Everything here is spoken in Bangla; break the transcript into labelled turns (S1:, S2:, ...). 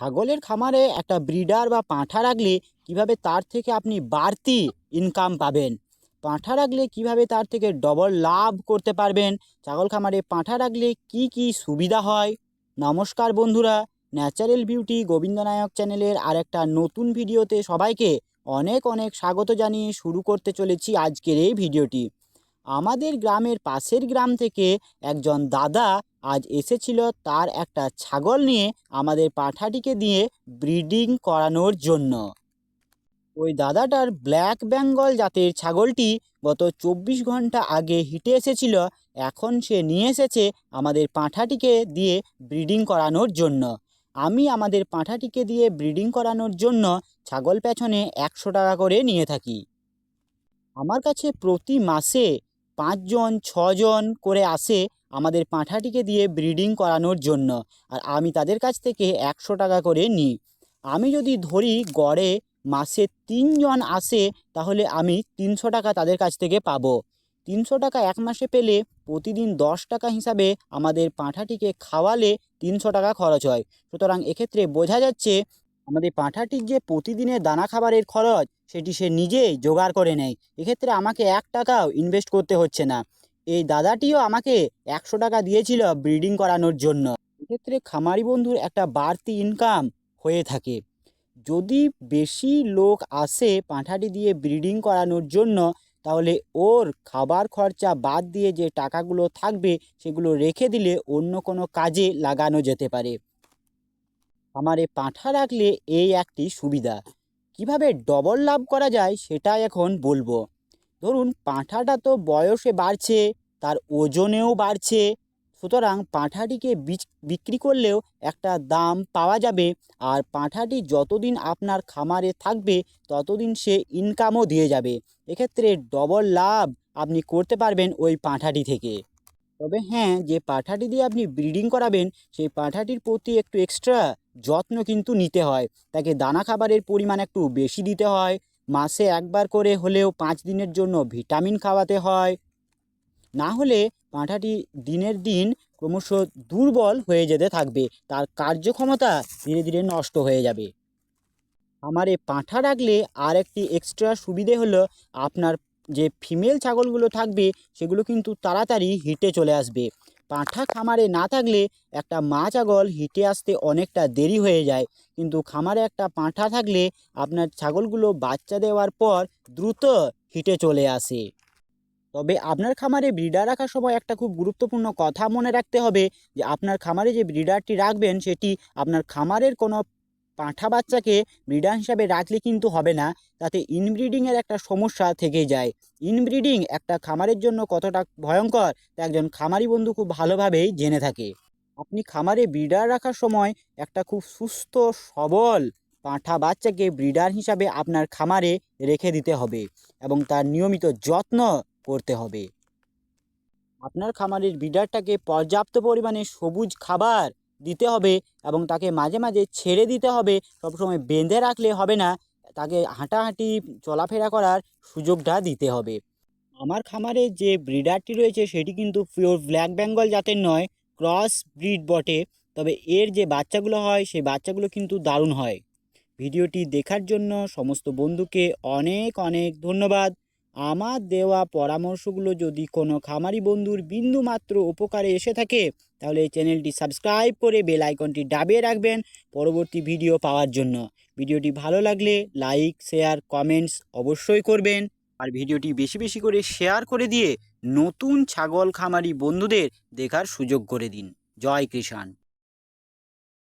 S1: ছাগলের খামারে একটা ব্রিডার বা পাঁঠা রাখলে কীভাবে তার থেকে আপনি বাড়তি ইনকাম পাবেন? পাঁঠা রাখলে কীভাবে তার থেকে ডবল লাভ করতে পারবেন? ছাগল খামারে পাঁঠা রাখলে কি কি সুবিধা হয়? নমস্কার বন্ধুরা, ন্যাচারাল বিউটি গোবিন্দনায়ক চ্যানেলের আর একটা নতুন ভিডিওতে সবাইকে অনেক অনেক স্বাগত জানিয়ে শুরু করতে চলেছি আজকের এই ভিডিওটি। আমাদের গ্রামের পাশের গ্রাম থেকে একজন দাদা আজ এসেছিল তার একটা ছাগল নিয়ে আমাদের পাঁঠাটিকে দিয়ে ব্রিডিং করানোর জন্য। ওই দাদাটার ব্ল্যাক বেঙ্গল জাতের ছাগলটি গত চব্বিশ ঘণ্টা আগে হিটে এসেছিল, এখন সে নিয়ে এসেছে আমাদের পাঁঠাটিকে দিয়ে ব্রিডিং করানোর জন্য। আমি আমাদের পাঁঠাটিকে দিয়ে ব্রিডিং করানোর জন্য ছাগল পেছনে একশো টাকা করে নিয়ে থাকি। আমার কাছে প্রতি মাসে পাঁচজন, ছজন করে আসে আমাদের পাঁঠাটিকে দিয়ে ব্রিডিং করানোর জন্য। আর আমি তাদের কাছ থেকে একশো টাকা করে নিই। আমি যদি ধরি গড়ে মাসে তিনজন আসে, তাহলে আমি তিনশো টাকা তাদের কাছ থেকে পাবো। তিনশো টাকা এক মাসে পেলে প্রতিদিন দশ টাকা হিসাবে আমাদের পাঁঠাটিকে খাওয়ালে তিনশো টাকা খরচ হয়। সুতরাং এক্ষেত্রে বোঝা যাচ্ছে আমাদের পাঁঠাটির যে প্রতিদিনের দানা খাবারের খরচ, সেটি সে নিজেই জোগাড় করে নেয়। এক্ষেত্রে আমাকে এক টাকাও ইনভেস্ট করতে হচ্ছে না। এই দাদাটিও আমাকে একশো টাকা দিয়েছিল ব্রিডিং করানোর জন্য। এক্ষেত্রে খামারি বন্ধুর একটা বাড়তি ইনকাম হয়ে থাকে। যদি বেশি লোক আসে পাঁঠাটি দিয়ে ব্রিডিং করানোর জন্য, তাহলে ওর খাবার খরচা বাদ দিয়ে যে টাকাগুলো থাকবে, সেগুলো রেখে দিলে অন্য কোনো কাজে লাগানো যেতে পারে। খামারে পাঁঠা রাখলে এই একটি সুবিধা। কীভাবে ডবল লাভ করা যায় সেটা এখন বলব। ধরুন, পাঁঠাটা তো বয়সে বাড়ছে, তার ওজনেও বাড়ছে। সুতরাং পাঁঠাটিকে বিক্রি করলেও একটা দাম পাওয়া যাবে। আর পাঁঠাটি যতদিন আপনার খামারে থাকবে, ততদিন সে ইনকামও দিয়ে যাবে। এক্ষেত্রে ডবল লাভ আপনি করতে পারবেন ওই পাঁঠাটি থেকে। তবে হ্যাঁ যে পাঁঠাটি দিয়ে আপনি ব্রিডিং করাবেন, সেই পাঁঠাটির প্রতি একটু এক্সট্রা যত্ন কিন্তু নিতে হয়। তাকে দানা খাবারের পরিমাণ একটু বেশি দিতে হয়। মাসে একবার করে হলেও পাঁচ দিনের জন্য ভিটামিন খাওয়াতে হয়। না হলে পাঁঠাটি দিনের দিন ক্রমশ দুর্বল হয়ে যেতে থাকবে। তার কার্যক্ষমতা ধীরে ধীরে নষ্ট হয়ে যাবে। আমারে পাঁঠা রাখলে আর একটি এক্সট্রা সুবিধে হলো, আপনার যে ফিমেল ছাগলগুলো থাকবে, সেগুলো কিন্তু তাড়াতাড়ি হিটে চলে আসবে। পাঁঠা খামারে না থাকলে একটা মা ছাগল হিটে আসতে অনেকটা দেরি হয়ে যায়। কিন্তু খামারে একটা পাঁঠা থাকলে আপনার ছাগলগুলো বাচ্চা দেওয়ার পর দ্রুত হিটে চলে আসে। তবে আপনার খামারে ব্রিডার রাখার সময় একটা খুব গুরুত্বপূর্ণ কথা মনে রাখতে হবে যে, আপনার খামারে যে ব্রিডারটি রাখবেন, সেটি আপনার খামারের কোনো পাঁঠা বাচ্চাকে ব্রিডার হিসাবে রাখলে কিন্তু হবে না। তাতে ইনব্রিডিংয়ের একটা সমস্যা থেকে যায়। ইনব্রিডিং একটা খামারের জন্য কতটা ভয়ঙ্কর, তা একজন খামারি বন্ধু খুব ভালোভাবেই জেনে থাকে। আপনি খামারে ব্রিডার রাখার সময় একটা খুব সুস্থ, সবল পাঁঠা বাচ্চাকে ব্রিডার হিসাবে আপনার খামারে রেখে দিতে হবে এবং তার নিয়মিত যত্ন করতে হবে। আপনার খামারের ব্রিডারটাকে পর্যাপ্ত পরিমাণে সবুজ খাবার দিতে হবে এবং তাকে মাঝে মাঝে ছেড়ে দিতে হবে। সবসময় বেঁধে রাখলে হবে না। তাকে হাঁটাহাঁটি, চলাফেরা করার সুযোগটা দিতে হবে। আমার খামারে যে ব্রিডারটি রয়েছে, সেটি কিন্তু পিওর ব্ল্যাক বেঙ্গল জাতের নয়, ক্রস ব্রিড বটে। তবে এর যে বাচ্চাগুলো হয়, সেই বাচ্চাগুলো কিন্তু দারুণ হয়। ভিডিওটি দেখার জন্য সমস্ত বন্ধুকে অনেক অনেক ধন্যবাদ। আমার দেওয়া পরামর্শগুলো যদি কোনো খামারি বন্ধুর বিন্দু মাত্র উপকারে এসে থাকে, তাহলে এই চ্যানেলটি সাবস্ক্রাইব করে বেল আইকনটি দাবিয়ে রাখবেন পরবর্তী ভিডিও পাওয়ার জন্য। ভিডিওটি ভালো লাগলে লাইক, শেয়ার, কমেন্টস অবশ্যই করবেন। আর ভিডিওটি বেশি বেশি করে শেয়ার করে দিয়ে নতুন ছাগল খামারি বন্ধুদের দেখার সুযোগ করে দিন। জয় কৃষাণ।